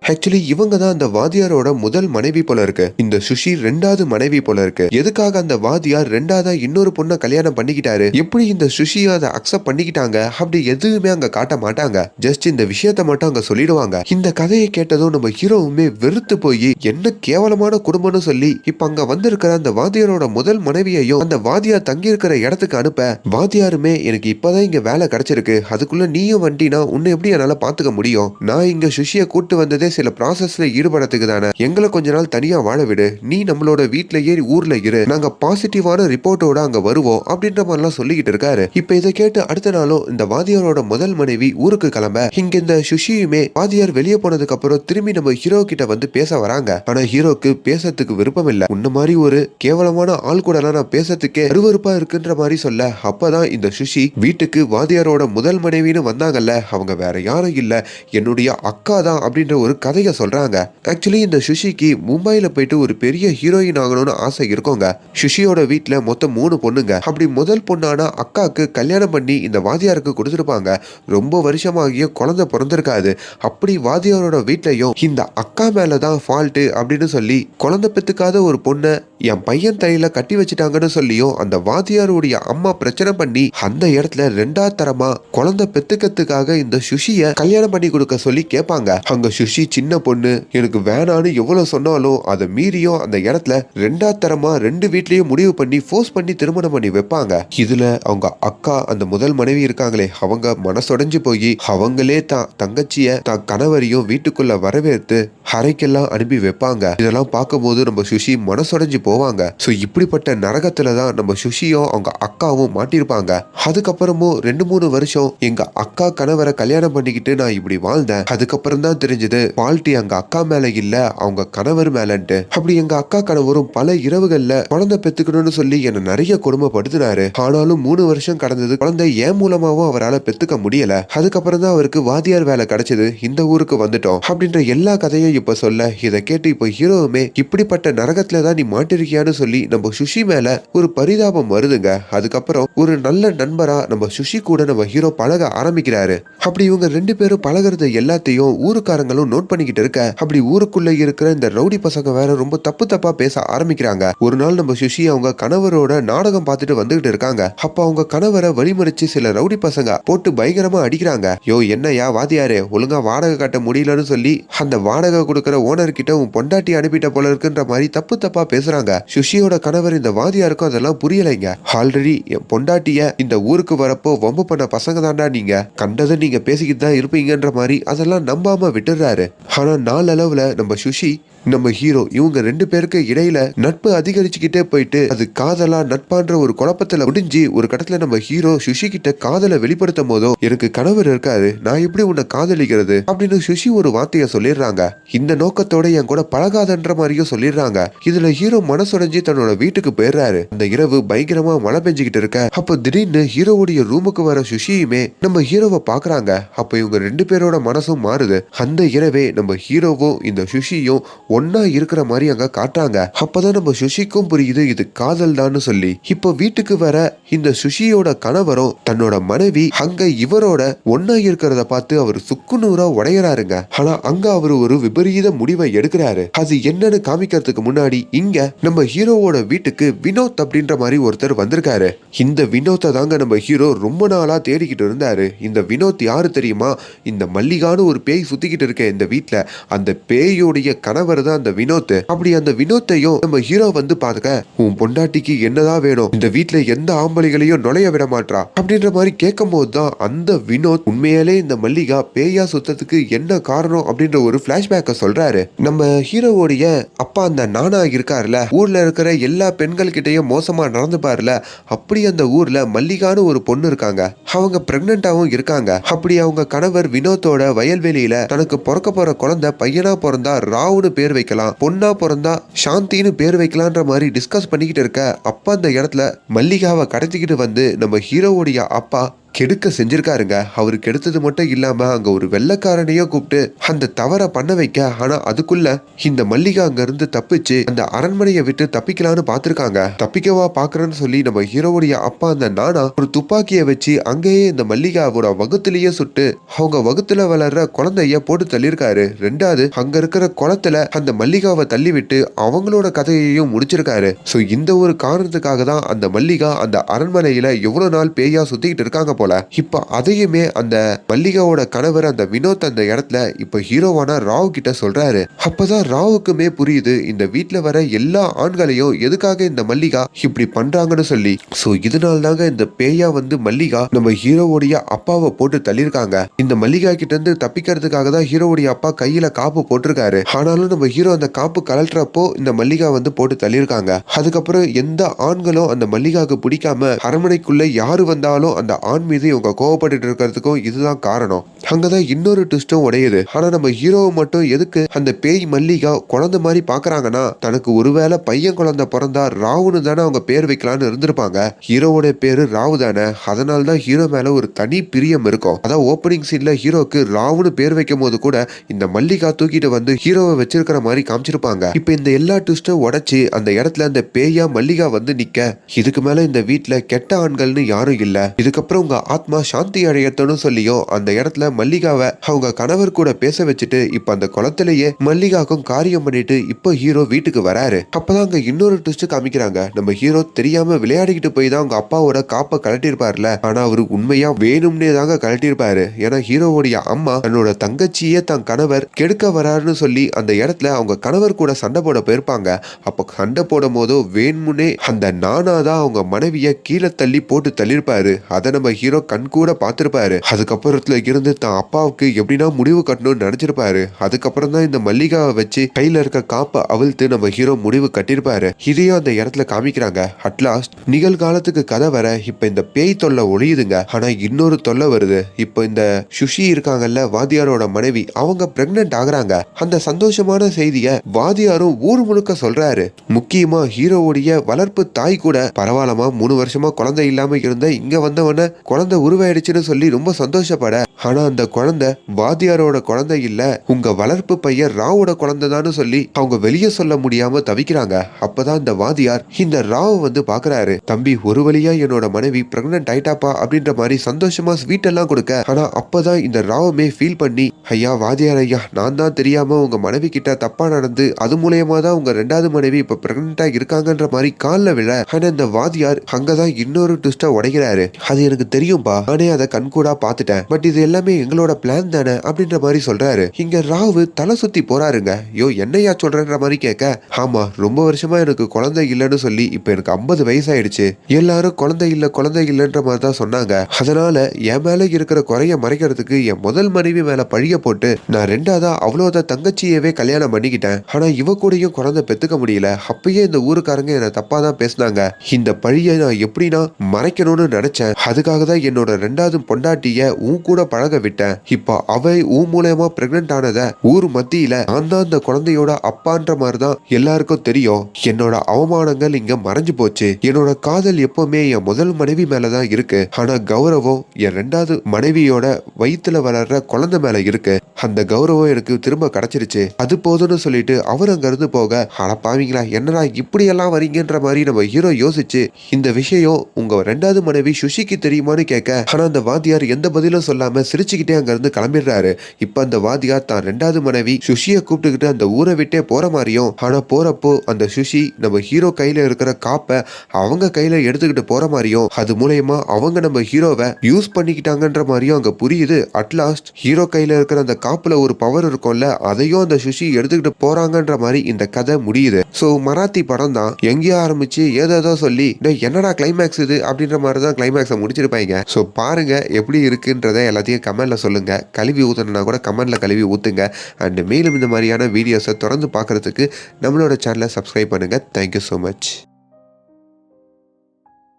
ஆக்சுவலி இவங்க தான் அந்த வாதியாரோட முதல் மனைவி போல இருக்கு. இந்த சுஷி ரெண்டாவது மனைவி போல இருக்கு. எதுக்காக அந்த வாதியார் ரெண்டாவதா இன்னொரு பொண்ணை கல்யாணம் பண்ணிக்கிட்டாரு? எப்படி இந்த சுஷி அதை அக்செப்ட் பண்ணிக்கிட்டாங்க? அப்படி எதுவுமே அங்க காட்ட மாட்டாங்க. ஜஸ்ட் இந்த விஷயத்த மட்டும் அங்க சொல்லிடுவாங்க. இந்த கதையை கேட்டதும் நம்ம ஹீரோவுமே வெறுத்து போய் என்ன கேவலமான குடும்பம்னு சொல்லி இப்ப அங்க வந்திருக்கிற அந்த வாதியாரோட முதல் மனைவியையும் அந்த வாதியார் தங்கி இருக்கிற இடத்துக்கு அனுப்ப வாதியாருமே எனக்கு இப்பதான் இங்க வேலை கிடைச்சிருக்கு. அதுக்குள்ள நீயும் வண்டினா உன்னை எப்படி என்னால பாத்துக்க முடியும்? நான் இங்க சுஷியை கூட்டு வந்ததே சில ப்ராசஸ்ல ஈடுபடத்துக்கு தானே. எங்களை கொஞ்ச நாள் தனியா வாழ விடு. நீ நம்மளோட வீட்லயே ஊர்ல இரு. நாங்க பாசிட்டிவான ரிப்போர்ட்டோட அங்க வருவோம் அப்படின்ற மாதிரிலாம் சொல்லிக்கிட்டு இருக்காரு. இப்ப இதை கேட்டு அடுத்த நாளும் இந்த வாதியாரோட முதல் மனைவி ஊருக்கு கிளம்ப. இங்க இந்த சுஷியுமே வாதியார் வெளியே போனதுக்கு அப்புறம் திரும்பி நம்ம ஹீரோ கிட்ட வந்து பேச வராங்க. ஆனா ஹீரோக்கு பேசறதுக்கு விருப்பம் இல்ல. உன்ன மாதிரி ஒரு கேவலமான ஆள் கூட நான் பேசறதுக்கே அருவருப்பா இருக்குன்ற மாதிரி சொல்ல. அப்பதான் இந்த சுஷி வீட்டுக்கு வாதியாரோட முதல் மனைவின்னு வந்தாங்கல்ல. அவங்க வேற யாரும் இல்ல. என்னுடைய அக்கா தான் அப்படின்ற ஒரு கதையை சொல்றாங்க. ஆக்சுவலி இந்த சுஷிக்கு மும்பைல போயிட்டு ஒரு பெரிய ஹீரோயின் ஆகணும்னு ஆசை இருக்கோங்க. சுஷியோட வீட்டுல மொத்தம் மூணு பொண்ணுங்க. அப்படி முதல் பொண்ணான அக்காக்கு கல்யாணம் பண்ணி இந்த வாதியாருக்கு கொடுத்துருப்பாங்க. ரொம்ப வருஷமாகியும் குழந்தை பிறந்திருக்காது. அப்படி வாதியாரோட வீட்லயும் இந்த அக்கா மேலதான் ஃபால்ட்டு அப்படின்னு சொல்லி குழந்தை பெத்துக்காத ஒரு பொண்ணை என் பையன் தலையில கட்டி வச்சுட்டாங்கன்னு சொல்லியும் அந்த வாதியாருடைய அம்மா பிரச்சனை பண்ணி அந்த இடத்துல ரெண்டாவது தரமா குழந்தை பெத்துக்கிறதுக்காக இந்த சுஷிய கல்யாணம் பண்ணி கொடுக்க சொல்லி கேட்பாங்க. அங்க சுஷி சின்ன பொண்ணு எனக்கு வேணான்னு எவ்வளவு சொன்னாலும் அதை மீறியும் அந்த இடத்துல ரெண்டாவது தரமா ரெண்டு வீட்லயும் முடிவு பண்ணி ஃபோர்ஸ் பண்ணி திருமணம் பண்ணி வைப்பாங்க. இதுல அவங்க அக்கா அந்த முதல் மனைவி இருக்காங்களே அவங்க மனசொடைஞ்சு போய் அவங்களே தான் தங்கச்சிய தான் கணவரையும் வீட்டுக்குள்ள வரவேற்று அறைக்கெல்லாம் அனுப்பி வைப்பாங்க. இதெல்லாம் பார்க்கும்போது நம்ம சுஷி மனசொடைஞ்சு போவாங்க. ஸோ இப்படிப்பட்ட நரகத்துல தான் நம்ம சுஷியும் அவங்க அக்காவும் மாட்டியிருப்பாங்க. அதுக்கப்புறமும் ரெண்டு மூணு வருஷம் எங்க அக்கா கணவரை கல்யாணம் பண்ணிக்கிட்டு நான் இப்படி வாழ்ந்தேன். அதுக்கப்புறம் தான் தெரிஞ்சது பால்ட்டி அங்க அக்கா மேல இல்ல அவங்க கணவர் மேலன்ட்டு. அப்படி எங்க அக்கா கணவரும் பல இரவுகள்ல குழந்தை பெத்துக்கணும்னு சொல்லி என்ன நிறைய கொடுமைப்படுத்தினாரு. ஆனாலும் மூணு வருஷம் கடந்தது குழந்தை ஏன் மூலமாவும் அவரால் பெத்துக்க முடியல? அதுக்கப்புறம் தான் அவருக்கு வாதியார் வேலை கிடைச்சது. இந்த ஊருக்கு வந்துட்டோம். அப்படின்ற எல்லா கதையும் இப்ப சொல்ல இதை கேட்டு இப்போ ஹீரோவுமே இப்படிப்பட்ட நரகத்துல தான் நீ மாட்டிருக்கியான்னு சொல்லி நம்ம சுஷி மேல ஒரு பரிதாபம் வருதுங்க. அதுக்கப்புறம் ஒரு நல்ல நண்பரா நம்ம சுஷி கூட நம்ம ஹீரோ பழக ஆரம்பிக்கிறாரு. அப்படி இவங்க ரெண்டு பேரும் பழகுறது எல்லாத்தையும் ஊருக்காரங்களும் நோட் பண்ணிக்கிட்டு இருக்க அப்படி ஊருக்குள்ள இருக்கிற இந்த ரவுடி பசங்க வேற ரொம்ப தப்பு தப்பா பேச ஆரம்பிக்கிறாங்க. ஒரு நாள் நம்ம சுஷி அவங்க கணவரோட நாடகம் பார்த்துட்டு வந்துகிட்டு இருக்காங்க. அப்ப அவங்க கணவரை வழிமறிச்சு சில ரவுடி பசங்க போட்டு பயங்கரமா அடிக்கிறாங்க. யோ என்னையா வாதியாரே ஒழுங்கா வாடகை கட்ட முடியலன்னு சொல்லி அந்த வாடகை கொடுக்கற ஓனர் கிட்ட உன் பொண்டாட்டி அனுப்பிட்ட போல இருக்குன்ற மாதிரி தப்பு தப்பா பேசுறாங்க. சுஷியோட கணவர் இந்த வாதியாருக்கும் அதெல்லாம் புரியலைங்க. ஆல்ரெடி என் பொண்டாட்டிய இந்த ஊருக்கு வரப்போ வம்பு பண்ண பசங்க தாண்டா நீங்க. கண்டதை நீங்க பேசிக்கிட்டு தான் இருப்பீங்கன்ற மாதிரி அதெல்லாம் நம்பாம விட்டுறாரு. ஆனா நாளளவுல நம்ம சுஷி நம்ம ஹீரோ இவங்க ரெண்டு பேருக்கு இடையில நட்பு அதிகரிச்சுக்கிட்டே போயிட்டு அது காதலா நட்பான்ற ஒரு குழப்பத்துல முடிஞ்சு ஒரு கட்டத்துல நம்ம ஹீரோ சுஷி கிட்ட காதலை வெளிப்படுத்தும் போதோ எனக்கு கணவர் இருக்காரு நான் எப்படி உன்னை காதலிக்கிறது? அப்படின்னு சுஷி ஒரு வார்த்தைய சொல்லிடுறாங்க. இந்த நோக்கத்தோட என் கூட பழகாதன்ற மாதிரியும் சொல்லிடுறாங்க. இதுல ஹீரோ மனசுடைஞ்சு தன்னோட வீட்டுக்கு போயிடுறாரு. அந்த இரவு பயங்கரமா மழை பெஞ்சுக்கிட்டு இருக்க. அப்போ திடீர்னு ஹீரோவுடைய ரூமுக்கு வர சுஷியுமே நம்ம ஹீரோவை பாக்குறாங்க. அப்ப இவங்க ரெண்டு பேரோட மனசும் மாறுது. அந்த இரவே நம்ம ஹீரோவும் இந்த சுஷியும் ஒன்னா இருக்கிற மாதிரி அங்க காட்டுறாங்க. அப்பதான் நம்ம சுஷிக்கும் புரியுது இது காதல் தான் சொல்லி. இப்போ வீட்டுக்கு வர இந்த சுஷியோட கணவரும் தன்னோட மனைவி அங்க இவரோட ஒன்னா இருக்கிறத பார்த்து அவர் சுக்குநூறா உடையறாருங்க. ஆனா அங்க அவர் ஒரு விபரீத முடிவை எடுக்கிறாரு. அது என்னன்னு காமிக்கிறதுக்கு முன்னாடி இங்க நம்ம ஹீரோவோட வீட்டுக்கு வினோத் அப்படின்ற மாதிரி ஒருத்தர் வந்திருக்காரு. இந்த வினோத்தை தாங்க நம்ம ஹீரோ ரொம்ப நாளா தேடிக்கிட்டு இருந்தாரு. இந்த வினோத் யாரு தெரியுமா? இந்த மல்லிகான்னு ஒரு பேய் சுத்திக்கிட்டு இருக்க இந்த வீட்டுல அந்த பேயோடைய கணவர் தான் அந்த வினோத் அப்படி அந்த வினோத்தையும் நம்ம ஹீரோ வந்து பாத்துக்க உன் பொண்டாட்டிக்கு என்னதான் வேணும்? இந்த வீட்டுல எந்த ஆம்பளைகளையும் நுழைய விட மாட்டா அப்படின்ற மாதிரி கேட்கும் தான் அந்த வினோத் உண்மையாலே இந்த மல்லிகா பேயா சுத்தத்துக்கு என்ன காரணம் அப்படின்ற ஒரு பிளாஷ்பேக்க சொல்றாரு. நம்ம ஹீரோவோடைய அப்பா அந்த நானா இருக்காருல ஊர்ல இருக்கிற எல்லா பெண்கள் கிட்டயும் மோசமா நடந்துப்பாருல அப்படி அந்த ஊர்ல மல்லிகான்னு ஒரு பொண்ணு இருக்காங்க. அவங்க பிரெக்னண்டாவும் இருக்காங்க. அப்படி அவங்க கணவர் வினோத்தோட வயல்வெளியில தனக்கு பிறக்க போற குழந்தை பையனா பிறந்தா ராவுன்னு பேர் வைக்கலாம். பொண்ணா பிறந்தா சாந்தின்னு பேர் வைக்கலான்ற மாதிரி டிஸ்கஸ் பண்ணிக்கிட்டு இருக்க அப்பா அந்த இடத்துல மல்லிகாவை கடத்திக்கிட்டு வந்து நம்ம ஹீரோவுடைய அப்பா கெடுக்க செஞ்சிருக்காருங்க. அவரு கெடுத்தது மட்டும் இல்லாம அங்க ஒரு வெள்ளக்காரனையும் கூப்பிட்டு அந்த தவற பண்ண வைக்க. ஆனா அதுக்குள்ள இந்த மல்லிகா அங்க இருந்து தப்பிச்சு அந்த அரண்மனையை விட்டு தப்பிக்கலாம்னு பார்த்திருக்காங்க. தப்பிக்கவா பாக்குறேன்னு சொல்லி நம்ம ஹீரோவுடைய அப்பா அந்த நானா ஒரு துப்பாக்கியை வச்சு அங்கேயே இந்த மல்லிகாவோட வகுத்துலயே சுட்டு அவங்க வகுத்துல வளர்ற குழந்தைய போட்டு தள்ளியிருக்காரு. ரெண்டாவது அங்க இருக்கிற குளத்துல அந்த மல்லிகாவை தள்ளிவிட்டு அவங்களோட கதையையும் முடிச்சிருக்காரு. சோ இந்த ஒரு காரணத்துக்காக தான் அந்த மல்லிகா அந்த அரண்மனையில எவ்வளவு நாள் பேயா சுத்திக்கிட்டு இருக்காங்க போல. இப்போ அதையுமே அந்த மல்லிகாவோட கணவர் அந்த வினோத் அந்த இடத்துல இப்ப ஹீரோவான ராவ் கிட்ட சொல்றாரு. அப்பதான் ராவுக்குமே புரியுது இந்த வீட்டுல வர எல்லா ஆண்களையும் எதுக்காக இந்த மல்லிகா இப்படி பண்றாங்கன்னு சொல்லி. சோ இதனால தாங்க இந்த பேயா வந்து மல்லிகா நம்ம ஹீரோவுடைய அப்பாவை போட்டு தள்ளியிருக்காங்க. இந்த மல்லிகா கிட்ட இருந்து தப்பிக்கிறதுக்காக தான் ஹீரோவுடைய அப்பா கையில காப்பு போட்டிருக்காரு. ஆனாலும் நம்ம ஹீரோ அந்த காப்பு கலட்டுறப்போ இந்த மல்லிகா வந்து போட்டு தள்ளியிருக்காங்க. அதுக்கப்புறம் எந்த ஆண்களும் அந்த மல்லிகாவுக்கு பிடிக்காம அரண்மனைக்குள்ள யாரு வந்தாலும் அந்த ஆண் மீது இவங்க கோவப்பட்டு இருக்கிறதுக்கும் இதுதான் காரணம். அங்கதான் இன்னொரு ட்விஸ்டும் உடையுது. ஆனா நம்ம ஹீரோவை மட்டும் எதுக்கு அந்த பேய் மல்லிகா குழந்தை மாதிரி பாக்குறாங்கன்னா தனக்கு ஒருவேளை பையன் குழந்தை பிறந்தா ராவுன்னு தானே அவங்க பேர் வைக்கலாம்னு இருந்திருப்பாங்க. ஹீரோவோட பேரு ராவு தானே. அதனால தான் ஹீரோ மேல ஒரு தனி பிரியம் இருக்கும். அதான் ஓப்பனிங் சீன்ல ஹீரோக்கு ராவுன்னு பேர் வைக்கும் போது கூட இந்த மல்லிகா தூக்கிட்டு வந்து ஹீரோவை வச்சிருக்கிற மாதிரி காமிச்சிருப்பாங்க. இப்ப இந்த எல்லா ட்விஸ்டும் உடைச்சு அந்த இடத்துல அந்த பேயா மல்லிகா வந்து நிக்க. இதுக்கு மேல இந்த வீட்டுல கெட்ட ஆண்கள்னு யாரும் இல்ல. இதுக்கப்புறம் உங்க ஆத்மா சாந்தி அடையத்தணும் சொல்லியும் அந்த இடத்துல மல்லிகாவை அவங்க கணவர் கூட பேச வச்சுட்டு இப்ப அந்த குளத்திலேயே மல்லிகாக்கும் காரியம் பண்ணிட்டு இப்போ ஹீரோ வீட்டுக்கு வராரு. அப்பதான் அங்க இன்னொரு ட்விஸ்ட் காமிக்கிறாங்க. நம்ம ஹீரோ தெரியாம விளையாடிக்கிட்டு போய் தான் அவங்க அப்பாவோட காப்பை கழட்டியிருப்பார்ல. ஆனா அவரு உண்மையா வேணும்னே தாங்க கழட்டிருப்பாரு ஏன்னா ஹீரோவுடைய அம்மா தன்னோட தங்கச்சியே தன் கணவர் கெடுக்க வராருன்னு சொல்லி அந்த இடத்துல அவங்க கணவர் கூட சண்டை போட போயிருப்பாங்க. அப்ப சண்டை போடும் போதோ வேணும்னே அந்த நானா தான் அவங்க மனைவிய கீழே தள்ளி போட்டு தள்ளியிருப்பாரு. அதை நம்ம ஹீரோ கண் கூட பார்த்துருப்பாரு. அதுக்கப்புறத்துல இருந்து தான் அப்பாவுக்கு எப்படின்னா முடிவு கட்டணும்னு நினைச்சிருப்பாரு. அதுக்கப்புறம் தான் இந்த மல்லிகாவை வச்சு கையில இருக்க காப்பை அவிழ்த்து நம்ம ஹீரோ முடிவு கட்டியிருப்பாரு. இதையும் அந்த இடத்துல காமிக்கிறாங்க. அட்லாஸ்ட் நிகழ்காலத்துக்கு கதை வர இப்ப இந்த பேய் தொல்லை ஒழியுதுங்க. ஆனா இன்னொரு தொல்லை வருது. இப்போ இந்த சுஷி இருக்காங்கல்ல வாதியாரோட மனைவி அவங்க பிரெக்னென்ட் ஆகுறாங்க. அந்த சந்தோஷமான செய்திய வாதியாரும் ஊர் முழுக்க சொல்றாரு. முக்கியமா ஹீரோவுடைய வளர்ப்பு தாய் கூட பரவாயில்லமா மூணு வருஷமா குழந்தை இல்லாம இருந்த இங்க வந்தவன குழந்தை குழந்தை உருவாயிடுச்சுன்னு சொல்லி ரொம்ப சந்தோஷப்பட. ஆனா அந்த குழந்தை வாத்தியாரோட குழந்தை இல்ல. உங்க வளர்ப்பு பையன் ராவோட குழந்தைதான்னு சொல்லி அவங்க வெளியே சொல்ல முடியாம தவிக்கிறாங்க. அப்பதான் இந்த வாதியார் இந்த ராவ வந்து பாக்குறாரு. தம்பி ஒரு வழியா என்னோட மனைவி பிரெக்னன்ட் ஆயிட்டாப்பா அப்படின்ற மாதிரி சந்தோஷமா ஸ்வீட் எல்லாம் கொடுக்க. ஆனா அப்பதான் இந்த ராவுமே ஃபீல் பண்ணி ஐயா வாதியார் ஐயா நான் தான் தெரியாம உங்க மனைவி கிட்ட தப்பா நடந்து அது மூலியமா தான் உங்க ரெண்டாவது மனைவி இப்ப பிரெக்னண்டா இருக்காங்கன்ற மாதிரி கால்ல விழ. ஆனா இந்த வாதியார் அங்கதான் இன்னொரு ட்விஸ்டா உடைக்கிறாரு. அது எனக்கு தெரியும் தெரியும்பா? நானே அதை கண்கூடா பார்த்துட்டேன். பட் இது எல்லாமே எங்களோட பிளான் தானே? அப்படின்ற மாதிரி சொல்றாரு. இங்க ராவு தலை சுத்தி போறாருங்க. யோ என்னையா சொல்றன்ற மாதிரி கேட்க ஆமா ரொம்ப வருஷமா எனக்கு குழந்தை இல்லைன்னு சொல்லி இப்ப எனக்கு ஐம்பது வயசாயிடுச்சு. எல்லாரும் குழந்தை இல்ல குழந்தை இல்லைன்ற மாதிரி தான் சொன்னாங்க. அதனால என் மேல இருக்கிற குறைய மறைக்கிறதுக்கு என் முதல் மனைவி மேல பழிய போட்டு நான் ரெண்டாவதா அவ்வளோதான் தங்கச்சியவே கல்யாணம் பண்ணிக்கிட்டேன். ஆனா இவ கூடயும் குழந்தை பெத்துக்க முடியல. அப்பயே இந்த ஊருக்காரங்க என்ன தப்பா தான் பேசினாங்க. இந்த பழிய நான் எப்படின்னா மறைக்கணும்னு நினைச்சேன். அதுக்காக தான் என்னோட ரெண்டாவது பொண்டாட்டிய உன் கூட பழக விட்டேன். இப்போ அவ உன் மூலயமா பிரெக்னென்ட் ஆனத ஊர் மத்தியில நான் தான் அந்த குழந்தையோட அப்பான்ற மாதிரி தான் எல்லாருக்கும் தெரியும். என்னோட அவமானங்கள் இங்க மறைஞ்சு போச்சு. என்னோட காதல் எப்பவுமே என் முதல் மனைவி மேலதான் இருக்கு. ஆனா கௌரவம் என் ரெண்டாவது மனைவியோட வயிற்றுல வளர்ற குழந்தை மேல இருக்கு. அந்த கௌரவம் எனக்கு திரும்ப கிடைச்சிருச்சு. அது போதும்னு சொல்லிட்டு அவர் அங்கிருந்து போக அட பாவீங்களா என்னடா இப்படி எல்லாம் வரீங்கன்ற மாதிரி நம்ம ஹீரோ யோசிச்சு இந்த விஷயம் உங்க ரெண்டாவது மனைவி சுஷிக்கு தெரியுமான்னு கேட்க ஆனா அந்த வாத்தியார் எந்த பதிலும் சொல்லாம சிரிச்சுக்கிட்டே அங்கிருந்து கிளம்பிடுறாரு. இப்ப அந்த வாத்தியார் தான் ரெண்டாவது மனைவி சுஷிய கூப்பிட்டுக்கிட்டு அந்த ஊரை விட்டே போற மாதிரியும் ஆனா போறப்போ அந்த சுஷி நம்ம ஹீரோ கையில இருக்கிற காப்பை அவங்க கையில எடுத்துக்கிட்டு போற மாதிரியும் அது மூலயமா அவங்க நம்ம ஹீரோவை யூஸ் பண்ணிக்கிட்டாங்கன்ற மாதிரியும் அங்க புரியுது. அட்லாஸ்ட் ஹீரோ கையில இருக்கிற அந்த காப்புல ஒரு பவர் இருக்கும்ல அதையும் அந்த சுஷி எடுத்துக்கிட்டு போறாங்கன்ற மாதிரி இந்த கதை முடியுது. சோ மராத்தி படம் தான் எங்கேயோ ஆரம்பிச்சு ஏதோ சொல்லி என்னடா கிளைமேக்ஸ் இது? அப்படின்ற மாதிரி தான் கிளைமேக்ஸை முடிச்சிருப்பாங்க. ஸோ பாருங்க எப்படி இருக்குன்றத எல்லாத்தையும் கமெண்ட்ல சொல்லுங்க. கழுவி ஊத்தணும்னா கூட கமெண்ட்ல கழுவி ஊத்துங்க. அண்ட் மேலும் இந்த மாதிரியான வீடியோஸை தொடர்ந்து பார்க்கறதுக்கு நம்மளோட சேனலை சப்ஸ்கிரைப் பண்ணுங்க. Thank you so much